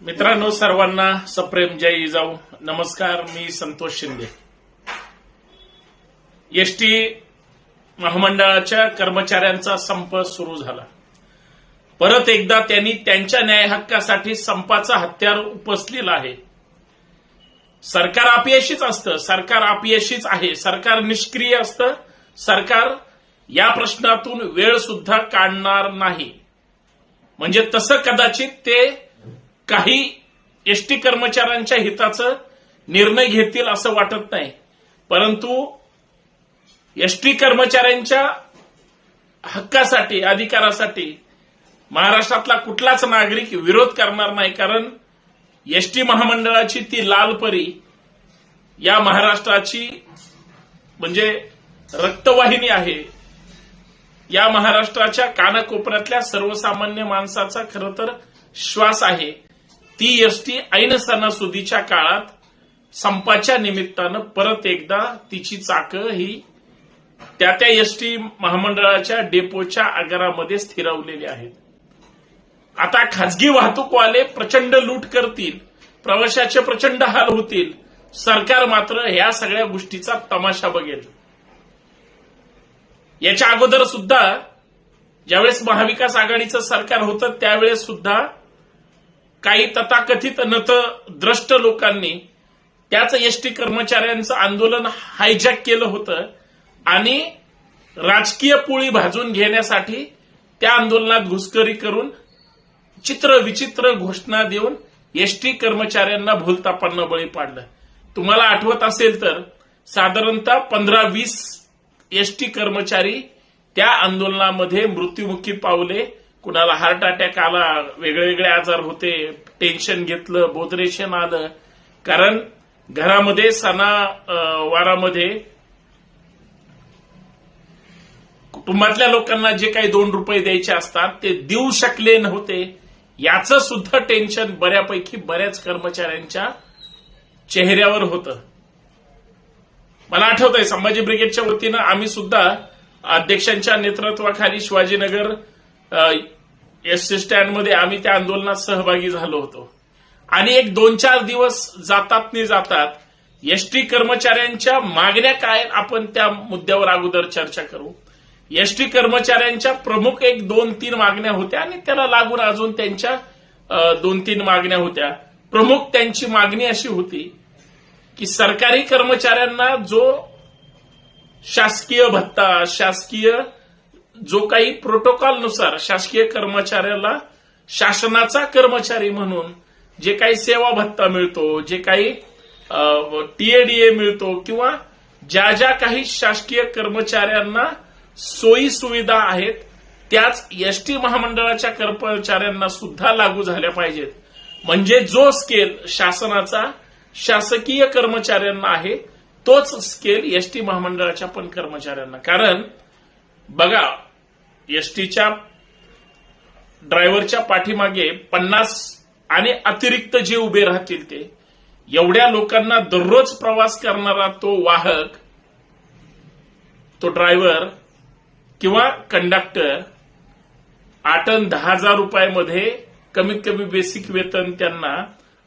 मित्रांनो सर्वांना सप्रेम जय जाऊ. नमस्कार मी संतोष शिंदे. एसटी महामंडळाच्या कर्मचाऱ्यांचा संप सुरू झाला. परत एकदा त्यांनी त्यांच्या न्याय हक्कासाठी संपाचा हत्यार उपसलेला आहे. सरकार अपयशीच असतं सरकार अपयशीच आहे सरकार निष्क्रिय असतं सरकार या प्रश्नातून वेळ सुद्धा काढणार नाही. म्हणजे तसं कदाचित ते काही एसटी कर्मचाऱ्यांच्या हिताचं निर्णय घेतील असं वाटत नाही. परंतु एसटी कर्मचाऱ्यांच्या हक्कासाठी अधिकारासाठी महाराष्ट्रातला कुठलाच नागरिक विरोध करणार नाही कारण एसटी महामंडळाची ती लालपरी या महाराष्ट्राची म्हणजे रक्तवाहिनी आहे. या महाराष्ट्राच्या कानाकोपऱ्यातल्या सर्वसामान्य माणसाचा खरं तर श्वास आहे. ती एसटी ऐन सणासुदीच्या काळात संपाच्या निमित्तानं परत एकदा तिची चाकं ही त्या त्या एसटी महामंडळाच्या डेपोच्या आगारामध्ये स्थिरावलेली आहेत. आता खाजगी वाहतूकवाले प्रचंड लूट करतील प्रवाशाचे प्रचंड हाल होतील सरकार मात्र ह्या सगळ्या गोष्टीचा तमाशा बघेल. याच्या अगोदर सुद्धा ज्यावेळेस महाविकास आघाडीचं सरकार होतं त्यावेळेस सुद्धा काही तथाकथित नतद्रष्ट लोकांनी त्याच एसटी कर्मचाऱ्यांचं आंदोलन हायजॅक केलं होतं आणि राजकीय पोळी भाजून घेण्यासाठी त्या आंदोलनात घुसखोरी करून चित्र विचित्र घोषणा देऊन एसटी कर्मचाऱ्यांना भूलतापांना बळी पाडलं. तुम्हाला आठवत असेल तर साधारणतः पंधरा वीस एसटी कर्मचारी त्या आंदोलनामध्ये मृत्युमुखी पावले कुणाला हार्ट अटॅक आला वेगळे वेगळे आजार होते टेन्शन घेतलं बोधरेशन आलं. कारण घरामध्ये सणावारामध्ये कुटुंबातल्या लोकांना जे काही दोन रुपये द्यायचे असतात ते देऊ शकले नव्हते. याचं सुद्धा टेन्शन बऱ्यापैकी बऱ्याच कर्मचाऱ्यांच्या चेहऱ्यावर होतं. मला आठवत आहे संभाजी ब्रिगेडच्या वतीनं आम्ही सुद्धा अध्यक्षांच्या नेतृत्वाखाली शिवाजीनगर एस टी स्टँडमध्ये आम्ही त्या आंदोलनात सहभागी झालो होतो. आणि एक दोन चार दिवस जातात नि जातात एसटी कर्मचाऱ्यांच्या मागण्या काय आपण त्या मुद्द्यावर अगोदर चर्चा करू. एसटी कर्मचाऱ्यांच्या प्रमुख एक दोन तीन मागण्या होत्या आणि त्याला लागून अजून त्यांच्या दोन तीन मागण्या होत्या. प्रमुख त्यांची मागणी अशी होती की सरकारी कर्मचाऱ्यांना जो शासकीय भत्ता शासकीय जो काही प्रोटोकॉलनुसार शासकीय कर्मचाऱ्याला शासनाचा कर्मचारी म्हणून जे काही सेवा भत्ता मिळतो जे काही टीएडीए मिळतो किंवा ज्या ज्या काही शासकीय कर्मचाऱ्यांना सोयी सुविधा आहेत त्याच एसटी महामंडळाच्या कर्मचाऱ्यांना सुद्धा लागू झाल्या पाहिजेत. म्हणजे जो स्केल शासनाचा शासकीय कर्मचाऱ्यांना आहे तोच स्केल एसटी महामंडळाच्या पण कर्मचाऱ्यांना. कारण बघा एसटीच्या ड्रायव्हरच्या पाठीमागे पन्नास आणि अतिरिक्त जे उभे राहतील ते. एवढ्या लोकांना दररोज प्रवास करणारा तो वाहक तो ड्रायव्हर किंवा कंडक्टर आठन दहा हजार रुपयामध्ये कमीत कमी बेसिक वेतन त्यांना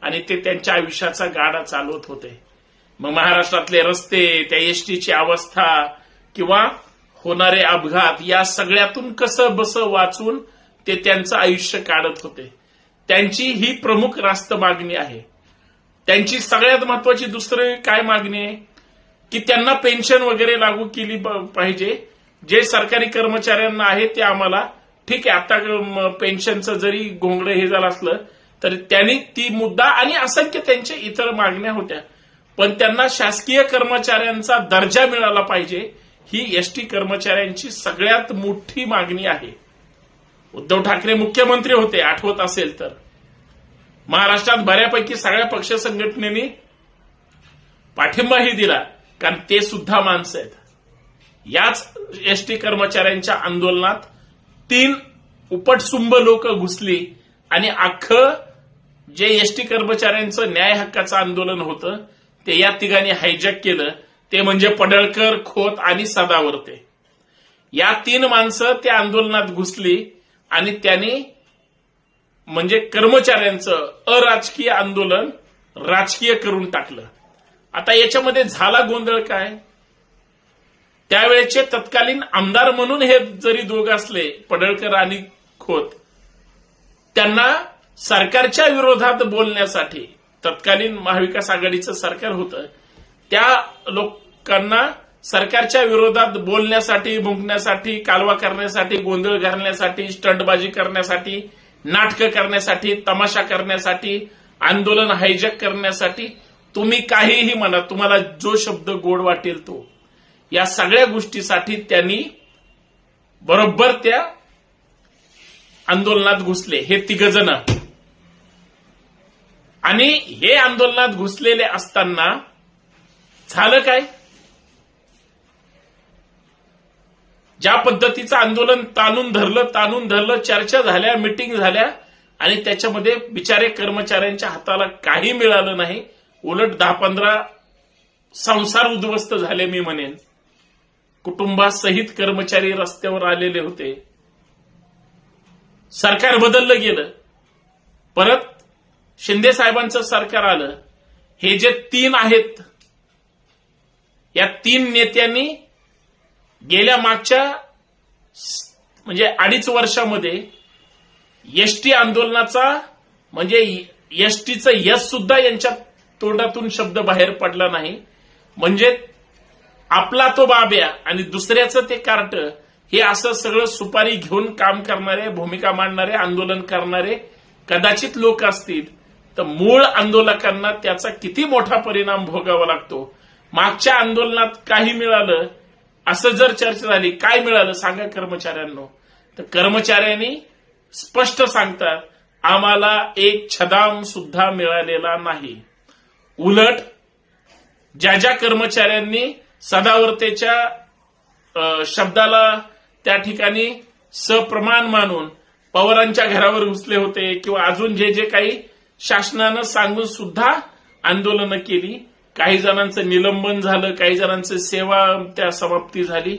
आणि ते त्यांच्या आयुष्याचा गाडा चालवत होते. मग महाराष्ट्रातले रस्ते त्या एसटीची अवस्था किंवा होणारे अपघात या सगळ्यातून कसं बस वाचून ते त्यांचं आयुष्य काढत होते. त्यांची ही प्रमुख रास्त मागणी आहे. त्यांची सगळ्यात महत्वाची दुसरी काय मागणी आहे? की त्यांना पेन्शन वगैरे लागू केली पाहिजे. जे सरकारी कर्मचाऱ्यांना आहे ते आम्हाला ठीक आहे आता पेन्शनचं जरी घोंगडं हे झालं असलं तर त्यांनी ती मुद्दा आणि असंख्य त्यांच्या इतर मागण्या होत्या. पण त्यांना शासकीय कर्मचाऱ्यांचा दर्जा मिळाला पाहिजे. ही एसटी कर्मचाऱ्यांची सगळ्यात मोठी मागणी आहे. उद्धव ठाकरे मुख्यमंत्री होते आठवत असेल तर. महाराष्ट्रात बऱ्यापैकी सगळ्या पक्ष संघटनेने पाठिंबाही दिला कारण ते सुद्धा माणसं आहेत. याच एसटी कर्मचाऱ्यांच्या आंदोलनात तीन उपटसुंब लोक घुसली आणि अख्खं जे एसटी कर्मचाऱ्यांचं न्याय हक्काचं आंदोलन होतं ते या तिघांनी हायजॅक केलं. ते म्हणजे पडळकर खोत आणि सदावर्ते. या तीन माणसं त्या आंदोलनात घुसली आणि त्यांनी म्हणजे कर्मचाऱ्यांचं अराजकीय आंदोलन राजकीय करून टाकलं. आता याच्यामध्ये झाला गोंधळ काय? त्यावेळेचे तत्कालीन आमदार म्हणून हे जरी दोघ असले पडळकर आणि खोत त्यांना सरकारच्या विरोधात बोलण्यासाठी तत्कालीन महाविकास आघाडीचं सरकार होतं. त्या लोक लोकांना सरकारच्या विरोधात बोलण्यासाठी भुंकण्यासाठी कालवा करण्यासाठी गोंधळ घालण्यासाठी स्टंटबाजी करण्यासाठी नाटकं करण्यासाठी तमाशा करण्यासाठी आंदोलन हायजॅक करण्यासाठी तुम्ही काहीही म्हणा तुम्हाला जो शब्द गोड वाटेल तो. या सगळ्या गोष्टीसाठी त्यांनी बरोबर त्या आंदोलनात घुसले. हे तिघजण आणि हे आंदोलनात घुसलेले असताना झालं काय? ज्या पद्धतीचं आंदोलन ताणून धरलं ताणून धरलं चर्चा झाल्या मिटिंग झाल्या आणि त्याच्यामध्ये बिचारे कर्मचाऱ्यांच्या हाताला काही मिळालं नाही उलट दहा पंधरा संसार उद्ध्वस्त झाले मी म्हणेन. कुटुंबासहित कर्मचारी रस्त्यावर आलेले होते. सरकार बदललं गेलं. परत शिंदे साहेबांचं सरकार आलं. हे जे तीन आहेत या तीन नेत्यांनी गेल्या मागच्या म्हणजे अडीच वर्षामध्ये एसटी आंदोलनाचा म्हणजे एसटीचं यश सुद्धा यांच्या तोंडातून शब्द बाहेर पडला नाही. म्हणजे आपला तो बाब्या आणि दुसऱ्याचं ते कार्ट हे असं सगळं सुपारी घेऊन काम करणारे भूमिका मांडणारे आंदोलन करणारे कदाचित लोक असतील. तर मूळ आंदोलकांना त्याचा किती मोठा परिणाम भोगावा लागतो? मागच्या आंदोलनात काही मिळालं असं जर चर्चा झाली काय मिळालं? सांगा कर्मचाऱ्यांनो. तर कर्मचाऱ्यांनी स्पष्ट सांगतात आम्हाला एक छदाम सुद्धा मिळालेला नाही. उलट ज्या ज्या कर्मचाऱ्यांनी सदावर्तेच्या शब्दाला त्या ठिकाणी सप्रमाण मानून पवारांच्या घरावर घुसले होते किंवा अजून जे जे काही शासनानं सांगून सुद्धा आंदोलनं केली काही जणांचं निलंबन झालं काही जणांचं सेवा त्या समाप्ती झाली.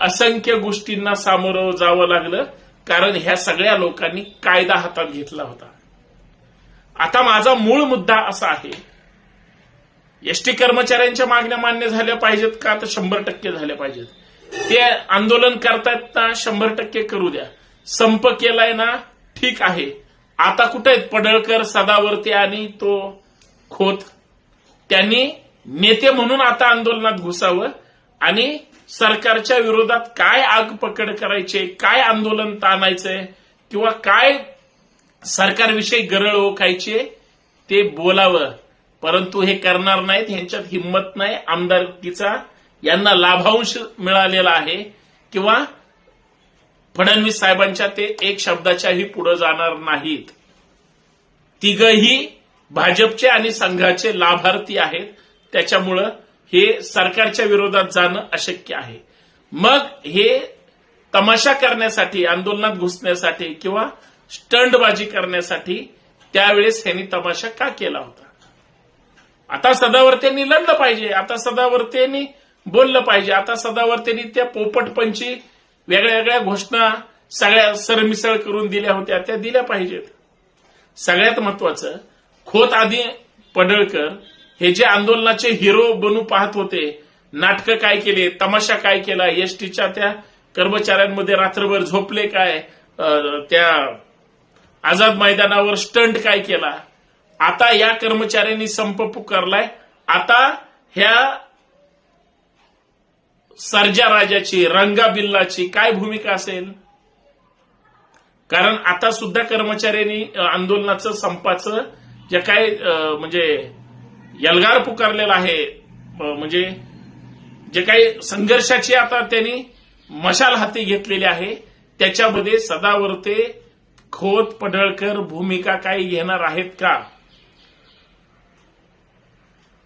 असंख्य गोष्टींना सामोरं जावं लागलं कारण ह्या सगळ्या लोकांनी कायदा हातात घेतला होता. आता माझा मूळ मुद्दा असा आहे एसटी कर्मचाऱ्यांच्या मागण्या मान्य झाल्या पाहिजेत का? तर शंभर टक्के झाल्या पाहिजेत. ते आंदोलन करतायत ना शंभर टक्के करू द्या. संप केलाय ना ठीक आहे. आता कुठे आहेत? पडळकर सदावर्ती आणि तो खोत त्यांनी नेते म्हणून आता आंदोलनात घुसावं आणि सरकारच्या विरोधात काय आग पकड करायचे काय आंदोलन ताणायचंय किंवा काय सरकारविषयी गरळ ओळखायचे ते बोलावं. परंतु हे करणार नाहीत ह्यांच्यात हिंमत नाही. आमदारकीचा यांना लाभांश मिळालेला आहे किंवा फडणवीस साहेबांच्या ते एक शब्दाच्याही पुढे जाणार नाहीत. तिघही भाजपचे आणि संघाचे लाभार्थी आहेत. त्याच्यामुळं हे सरकारच्या विरोधात जाणं अशक्य आहे. मग हे तमाशा करण्यासाठी आंदोलनात घुसण्यासाठी किंवा स्टंटबाजी करण्यासाठी त्यावेळेस ह्यांनी तमाशा का केला होता? आता सदावर्तेंनी लढलं पाहिजे. आता सदावर्तेंनी बोललं पाहिजे. आता सदावर्तेंनी त्या पोपटपंची वेगळ्या वेगळ्या घोषणा सगळ्या सरमिसळ करून दिल्या होत्या. त्या दिल्या पाहिजेत. सगळ्यात महत्वाचं खोत आधी पडळकर हे जे आंदोलनाचे हिरो बनू पाहत होते नाटकं काय केले तमाशा काय केला एसटीच्या त्या कर्मचाऱ्यांमध्ये रात्रभर झोपले काय त्या आझाद मैदानावर स्टंट काय केला आता या कर्मचाऱ्यांनी संप पुकारलाय आता ह्या सर्जा राजाची रंगा बिल्लाची काय भूमिका असेल? कारण आता सुद्धा कर्मचाऱ्यांनी आंदोलनाचं संपाचं जे काय म्हणजे यलगार पुकारलेला आहे म्हणजे जे काही संघर्षाची आता त्यांनी मशाल हाती घेतलेली आहे त्याच्यामध्ये सदावर्ते खोत पडळकर भूमिका काही घेणार आहेत का?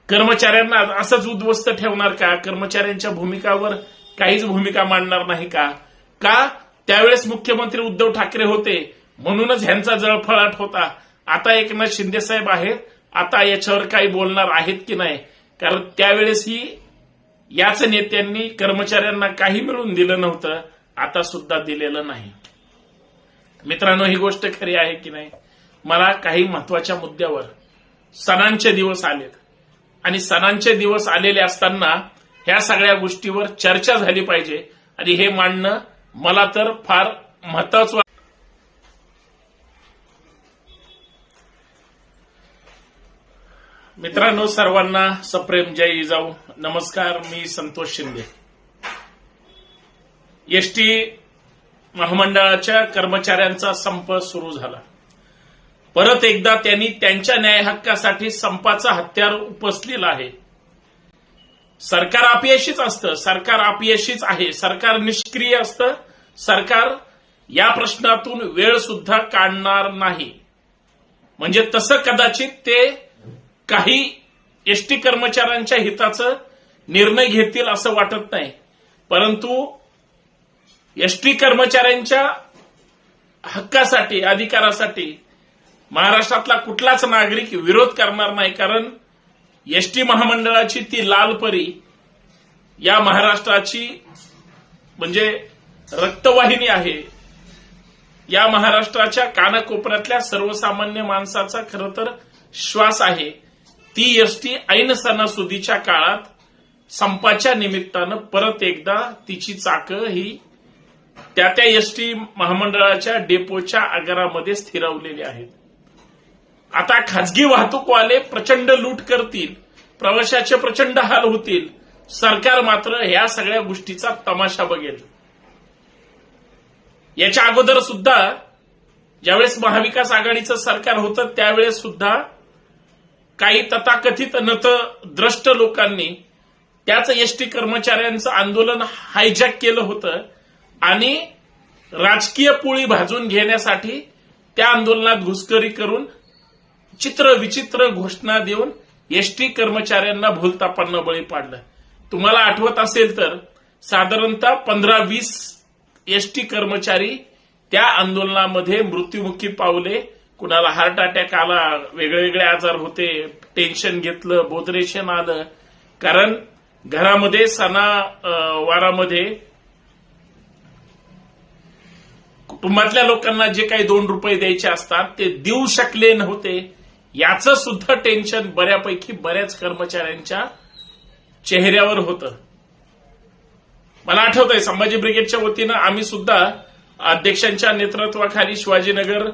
कर्मचाऱ्यांना असंच उद्ध्वस्त ठेवणार का? कर्मचाऱ्यांच्या भूमिकावर काहीच भूमिका मांडणार नाही का? का? त्यावेळेस मुख्यमंत्री उद्धव ठाकरे होते म्हणूनच ह्यांचा जळफळाट होता. आता एकनाथ शिंदे साहेब आहेत. आता याच्यावर काही बोलणार आहेत की नाही? कारण त्यावेळेसही याच नेत्यांनी कर्मचाऱ्यांना काही मिळून दिलं नव्हतं. आता सुद्धा दिलेलं नाही. मित्रांनो ही गोष्ट खरी आहे की नाही? मला काही महत्त्वाच्या मुद्द्यावर सणांचे दिवस आलेत. आणि सणांचे दिवस आलेले असताना ह्या सगळ्या गोष्टीवर चर्चा झाली पाहिजे. आणि हे मांडणं मला तर फार महत्वाचं मित्रांनो सर्वांना सप्रेम जय जाऊ. नमस्कार मी संतोष शिंदे. एसटी महामंडळाच्या कर्मचाऱ्यांचा संप सुरू झाला. परत एकदा त्यांनी त्यांच्या न्याय हक्कासाठी संपाचा हत्यार उपसलेला आहे. सरकार अपयशीच असतं सरकार अपयशीच आहे सरकार निष्क्रिय असतं सरकार या प्रश्नातून वेळ सुद्धा काढणार नाही. म्हणजे तसं कदाचित ते काही एसटी कर्मचाऱ्यांच्या हिताचं निर्णय घेतील असं वाटत नाही. परंतु एसटी कर्मचाऱ्यांच्या हक्कासाठी अधिकारासाठी महाराष्ट्रातला कुठलाच नागरिक विरोध करणार नाही कारण एसटी महामंडळाची ती लाल परी या महाराष्ट्राची म्हणजे रक्तवाहिनी आहे. या महाराष्ट्राच्या कानाकोपऱ्यातल्या सर्वसामान्य माणसाचा खरं तर श्वास आहे. ती एसटी ऐन सणासुदीच्या काळात संपाच्या निमित्तानं परत एकदा तिची चाकं ही त्या त्या एसटी महामंडळाच्या डेपोच्या आगारामध्ये स्थिरावलेली आहेत. आता खाजगी वाहतूकवाले प्रचंड लूट करतील प्रवाशाचे प्रचंड हाल होतील सरकार मात्र या सगळ्या गोष्टीचा तमाशा बघेल. याच्या अगोदर सुद्धा ज्यावेळेस महाविकास आघाडीचं सरकार होतं त्यावेळेस सुद्धा काही तथाकथित नतद्रष्ट लोकांनी त्याच एसटी कर्मचाऱ्यांचं आंदोलन हायजॅक केलं होतं आणि राजकीय पोळी भाजून घेण्यासाठी त्या आंदोलनात घुसखोरी करून चित्र विचित्र घोषणा देऊन एसटी कर्मचाऱ्यांना भूलतापांना बळी पाडलं. तुम्हाला आठवत असेल तर साधारणतः पंधरा वीस एसटी कर्मचारी त्या आंदोलनामध्ये मृत्युमुखी पावले कुणाला हार्ट अटॅक आला वेगळे वेगळे आजार होते टेन्शन घेतलं बोधरेशन आलं. कारण घरामध्ये सणावारामध्ये कुटुंबातल्या लोकांना जे काही दोन रुपये द्यायचे असतात ते देऊ शकले नव्हते. याचं सुद्धा टेन्शन बऱ्यापैकी बऱ्याच कर्मचाऱ्यांच्या चेहऱ्यावर होतं. मला आठवतंय संभाजी ब्रिगेडच्या वतीनं आम्ही सुद्धा अध्यक्षांच्या नेतृत्वाखाली शिवाजीनगर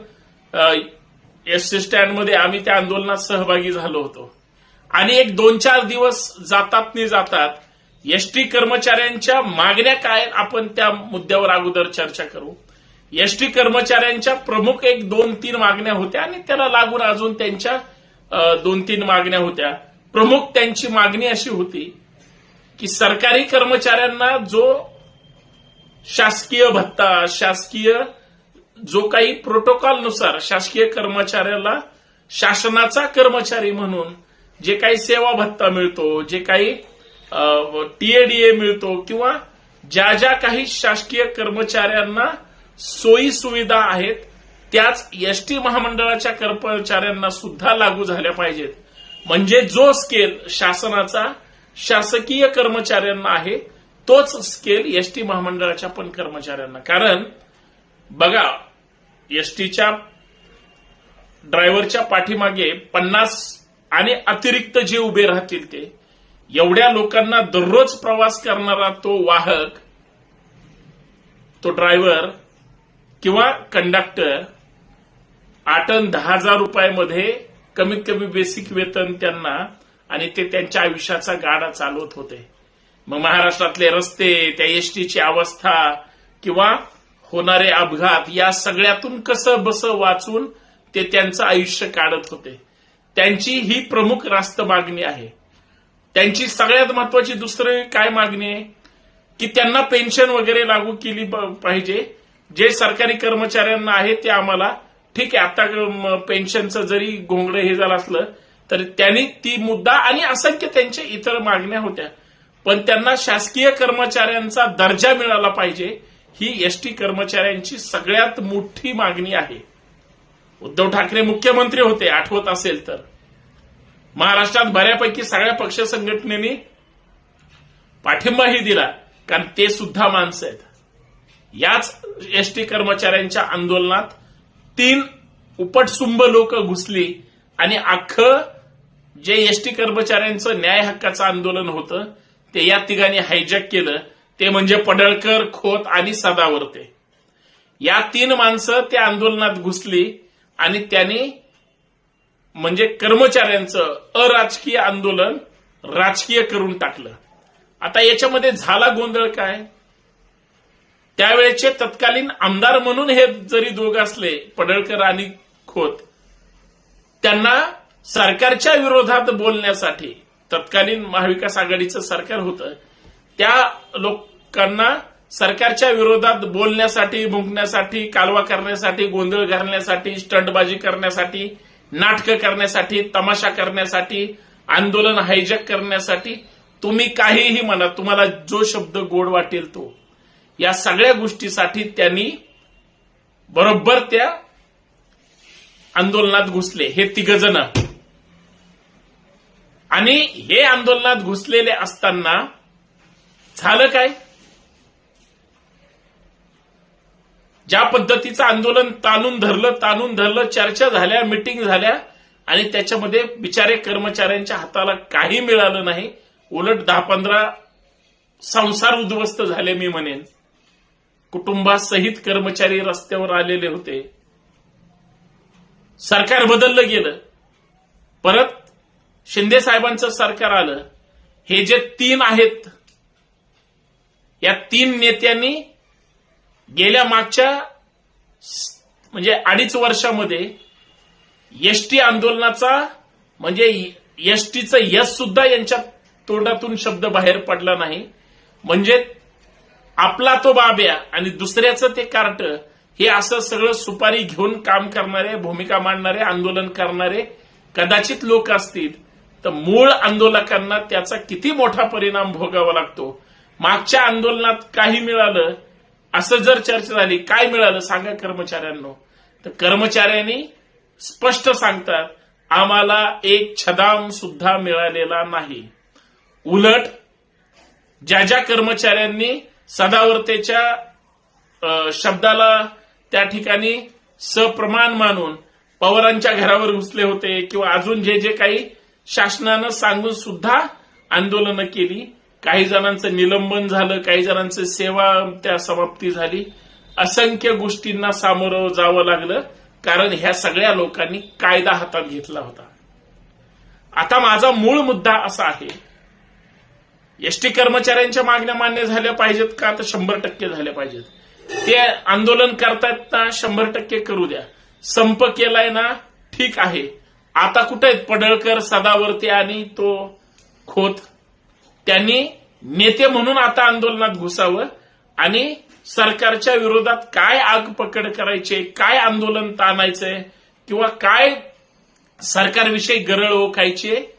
एसटी स्टँडमध्ये आम्ही त्या आंदोलनात सहभागी झालो होतो. आणि एक दोन चार दिवस जातात नाही जातात एसटी कर्मचाऱ्यांच्या मागण्या काय आपण त्या मुद्द्यावर अगोदर चर्चा करू. एसटी कर्मचाऱ्यांच्या प्रमुख एक दोन तीन मागण्या होत्या आणि त्याला लागून अजून त्यांच्या दोन तीन मागण्या होत्या. प्रमुख त्यांची मागणी अशी होती की सरकारी कर्मचाऱ्यांना जो शासकीय भत्ता शासकीय जो काही प्रोटोकॉलनुसार शासकीय कर्मचाऱ्याला शासनाचा कर्मचारी म्हणून जे काही सेवा भत्ता मिळतो जे काही टीएडीए मिळतो किंवा ज्या ज्या काही शासकीय कर्मचाऱ्यांना सोयी सुविधा आहेत त्याच एसटी महामंडळाच्या कर्मचाऱ्यांना सुद्धा लागू झाल्या पाहिजेत. म्हणजे जो स्केल शासनाचा शासकीय कर्मचाऱ्यांना आहे तोच स्केल एसटी महामंडळाच्या पण कर्मचाऱ्यांना. कारण बघा एसटीच्या ड्रायव्हरच्या पाठीमागे पन्नास आणि अतिरिक्त जे उभे राहतील ते एवढ्या लोकांना दररोज प्रवास करणारा तो वाहक तो ड्रायव्हर किंवा कंडक्टर आठ दहा हजार रुपयामध्ये कमीत कमी बेसिक वेतन त्यांना आणि ते त्यांच्या आयुष्याचा गाडा चालवत होते. मग महाराष्ट्रातले रस्ते त्या एसटीची अवस्था किंवा होणारे अपघात या सगळ्यातून कसं बस वाचून ते त्यांचं आयुष्य काढत होते. त्यांची ही प्रमुख रास्त मागणी आहे. त्यांची सगळ्यात महत्वाची दुसरी काय मागणी आहे? की त्यांना पेन्शन वगैरे लागू केली पाहिजे. जे सरकारी कर्मचाऱ्यांना आहे ते आम्हाला ठीक आहे आता पेन्शनचं जरी घोंगडं हे झालं असलं तर त्यांनी ती मुद्दा आणि असंख्य त्यांच्या इतर मागण्या होत्या. पण त्यांना शासकीय कर्मचाऱ्यांचा दर्जा मिळाला पाहिजे. ही एसटी कर्मचाऱ्यांची सगळ्यात मोठी मागणी आहे. उद्धव ठाकरे मुख्यमंत्री होते आठवत असेल तर. महाराष्ट्रात बऱ्यापैकी सगळ्या पक्ष संघटनेने पाठिंबाही दिला कारण ते सुद्धा माणसं आहेत. याच एसटी कर्मचाऱ्यांच्या आंदोलनात तीन उपटसुंब लोक घुसली आणि अख्खं जे एसटी कर्मचाऱ्यांचं न्याय हक्काचं आंदोलन होतं ते या तिघांनी हायजॅक केलं. ते म्हणजे पडळकर खोत आणि सदावर्ते. या तीन माणसं त्या आंदोलनात घुसली आणि त्यांनी म्हणजे कर्मचाऱ्यांचं अराजकीय आंदोलन राजकीय करून टाकलं. आता याच्यामध्ये झाला गोंधळ काय? त्यावेळेचे तत्कालीन आमदार म्हणून हे जरी दोघ असले पडळकर आणि खोत त्यांना सरकारच्या विरोधात बोलण्यासाठी तत्कालीन महाविकास आघाडीचं सरकार होतं. त्या लोकांना सरकारच्या विरोधात बोलण्यासाठी भुंकण्यासाठी कालवा करण्यासाठी गोंधळ घालण्यासाठी स्टंटबाजी करण्यासाठी नाटकं करण्यासाठी तमाशा करण्यासाठी आंदोलन हायजॅक करण्यासाठी तुम्ही काहीही म्हणा तुम्हाला जो शब्द गोड वाटेल तो. या सगळ्या गोष्टीसाठी त्यांनी बरोबर त्या आंदोलनात घुसले. हे तिघ जण. आणि हे आंदोलनात घुसलेले असताना झालं काय? ज्या पद्धतीचं आंदोलन ताणून धरलं ताणून धरलं चर्चा झाल्या मिटिंग झाल्या आणि त्याच्यामध्ये बिचारे कर्मचाऱ्यांच्या हाताला काही मिळालं नाही उलट दहा पंधरा संसार उद्ध्वस्त झाले मी म्हणेन. कुटुंबासहित कर्मचारी रस्त्यावर आलेले होते. सरकार बदललं गेलं. परत शिंदे साहेबांचं सरकार आलं. हे जे तीन आहेत या तीन नेत्यांनी गेल्या मागच्या म्हणजे अडीच वर्षामध्ये एसटी आंदोलनाचा म्हणजे एसटीचं यश सुद्धा यांच्या तोंडातून शब्द बाहेर पडला नाही. म्हणजे आपला तो बाब्या आणि दुसऱ्याचं ते कार्ट हे असं सगळं सुपारी घेऊन काम करणारे भूमिका मांडणारे आंदोलन करणारे कदाचित लोक असतील. तर मूळ आंदोलकांना त्याचा किती मोठा परिणाम भोगावा लागतो? मागच्या आंदोलनात काही मिळालं असं जर चर्चा झाली काय मिळालं सांगा कर्मचाऱ्यांना. तर कर्मचाऱ्यांनी स्पष्ट सांगतात आम्हाला एक छदाम सुद्धा मिळालेला नाही. उलट ज्या ज्या कर्मचाऱ्यांनी सदावर्तेच्या शब्दाला त्या ठिकाणी सप्रमाण मानून पवारांच्या घरावर घुसले होते किंवा अजून जे जे काही शासनानं सांगून सुद्धा आंदोलनं केली काही जणांचं निलंबन झालं काही जणांचं सेवा त्या समाप्ती झाली. असंख्य गोष्टींना सामोरं जावं लागलं कारण ह्या सगळ्या लोकांनी कायदा हातात घेतला होता. आता माझा मूळ मुद्दा असा आहे एसटी कर्मचाऱ्यांच्या मागण्या मान्य झाल्या पाहिजेत का? आता शंभर टक्के झाल्या पाहिजेत. ते आंदोलन करतायत ना शंभर टक्के करू द्या. संप केलाय ना ठीक आहे. आता कुठे आहेत? पडळकर सदावर्ते आणि तो खोत त्यांनी नेते म्हणून आता आंदोलनात घुसावं आणि सरकारच्या विरोधात काय आग पकड करायचे काय आंदोलन ताणायचंय किंवा काय सरकारविषयी गरळ ओखायचे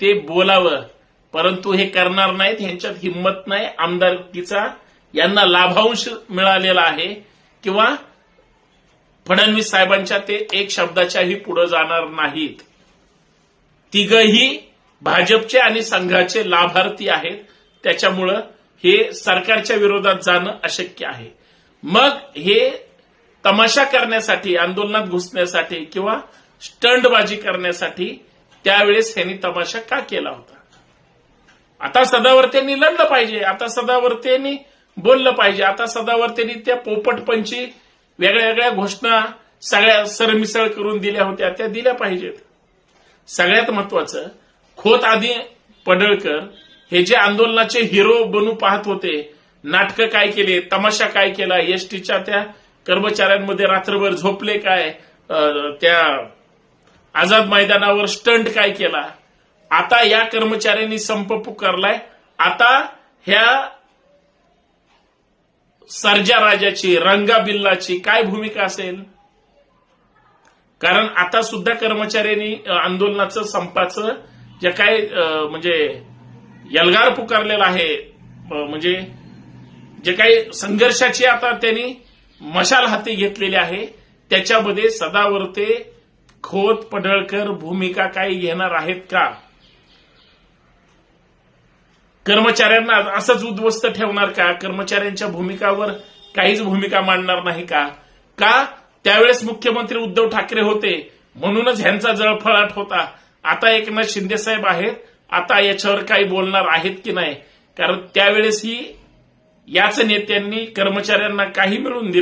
ते बोलावं. परंतु हे करणार नाहीत ह्यांच्यात हिंमत नाही. आमदारकीचा यांना लाभांश मिळालेला आहे. किंवा फडणवीस साहेबांच्या ते एक शब्दाच्याही पुढे जाणार नाहीत. तिघही भाजपचे आणि संघाचे लाभार्थी आहेत. त्याच्यामुळं हे सरकारच्या विरोधात जाणं अशक्य आहे. मग हे तमाशा करण्यासाठी आंदोलनात घुसण्यासाठी किंवा स्टंटबाजी करण्यासाठी त्यावेळेस ह्यांनी तमाशा का केला होता? आता सदावर्त्यांनी लढलं पाहिजे. आता सदावर्त्यांनी बोललं पाहिजे. आता सदावर्त्यांनी त्या पोपटपंची वेगळ्या वेगळ्या घोषणा सगळ्या सरमिसळ करून दिल्या होत्या. त्या दिल्या पाहिजेत. सगळ्यात महत्वाचं खोत आधी पडळकर हे जे आंदोलनाचे हिरो बनू पाहत होते नाटकं काय केले तमाशा काय केला एसटीच्या त्या कर्मचाऱ्यांमध्ये रात्रभर झोपले काय त्या आझाद मैदानावर स्टंट काय केला आता या कर्मचाऱ्यांनी संप पुकारलाय आता ह्या सर्जा राजाची रंगा बिल्लाची काय भूमिका असेल? कारण आता सुद्धा कर्मचाऱ्यांनी आंदोलनाचं संपाचं जे काय म्हणजे यलगार पुकारलेला आहे म्हणजे जे काही संघर्षाची आता त्यांनी मशाल हाती घेतलेली आहे त्याच्यामध्ये सदावर्ते खोत पडळकर भूमिका काही घेणार आहेत का? कर्मचाऱ्यांना असंच उद्ध्वस्त ठेवणार का? कर्मचाऱ्यांच्या भूमिकावर काहीच भूमिका मांडणार नाही का? का? त्यावेळेस मुख्यमंत्री उद्धव ठाकरे होते म्हणूनच ह्यांचा जळफळाट होता. आता एकनाथ शिंदे साहेब आहेत. आता याच्यावर काही बोलणार आहेत की नाही? कारण त्यावेळेस ही याच नेत्यांनी कर्मचाऱ्यांना काही मिळून दिलं